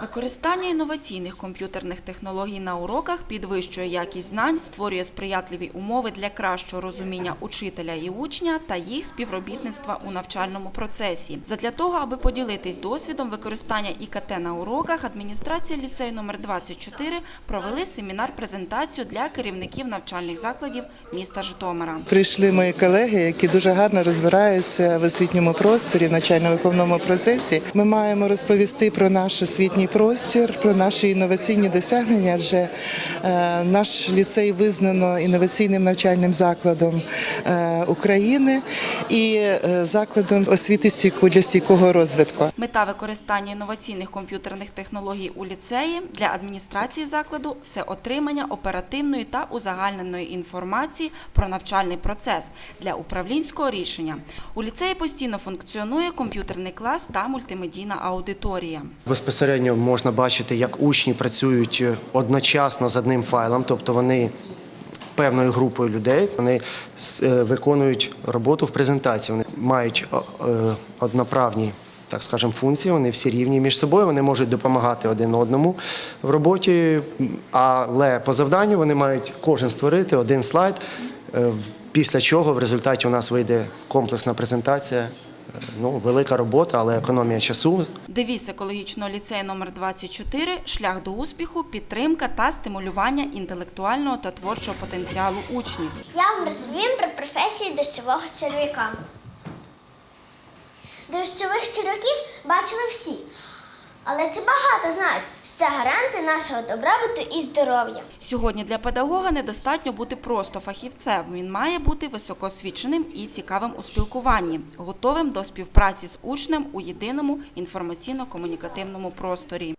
Використання інноваційних комп'ютерних технологій на уроках підвищує якість знань, створює сприятливі умови для кращого розуміння учителя і учня та їх співробітництва у навчальному процесі. Задля того, аби поділитись досвідом використання ІКТ на уроках, адміністрація ліцею номер 24 провели семінар-презентацію для керівників навчальних закладів міста Житомира. Прийшли мої колеги, які дуже гарно розбираються в освітньому просторі, в навчально-виховному процесі. Ми маємо розповісти про наш освітній простір, про наші інноваційні досягнення. Адже е, наш ліцей визнано інноваційним навчальним закладом е, України і е, закладом освіти стійку для стійкого розвитку. Мета використання інноваційних комп'ютерних технологій у ліцеї для адміністрації закладу це отримання оперативної та узагальненої інформації про навчальний процес для управлінського рішення. У ліцеї постійно функціонує комп'ютерний клас та мультимедійна аудиторія. Безпосередньо можна бачити, як учні працюють е, одночасно з одним файлом, тобто вони певною групою людей вони е, виконують роботу в презентації. Вони мають е, одноправні. Так скажемо, функції, вони всі рівні між собою, вони можуть допомагати один одному в роботі, але по завданню вони мають кожен створити один слайд, після чого в результаті у нас вийде комплексна презентація. Ну, велика робота, але економія часу. Девіз екологічного ліцею номер 24 шлях до успіху, підтримка та стимулювання інтелектуального та творчого потенціалу учнів. Я вам розповім про професію дощового черв'яка. Дощових черв'яків бачили всі. Але це багато знають, що це гаранти нашого добробуту і здоров'я? Сьогодні для педагога недостатньо бути просто фахівцем. Він має бути високоосвіченим і цікавим у спілкуванні, готовим до співпраці з учнем у єдиному інформаційно-комунікативному просторі.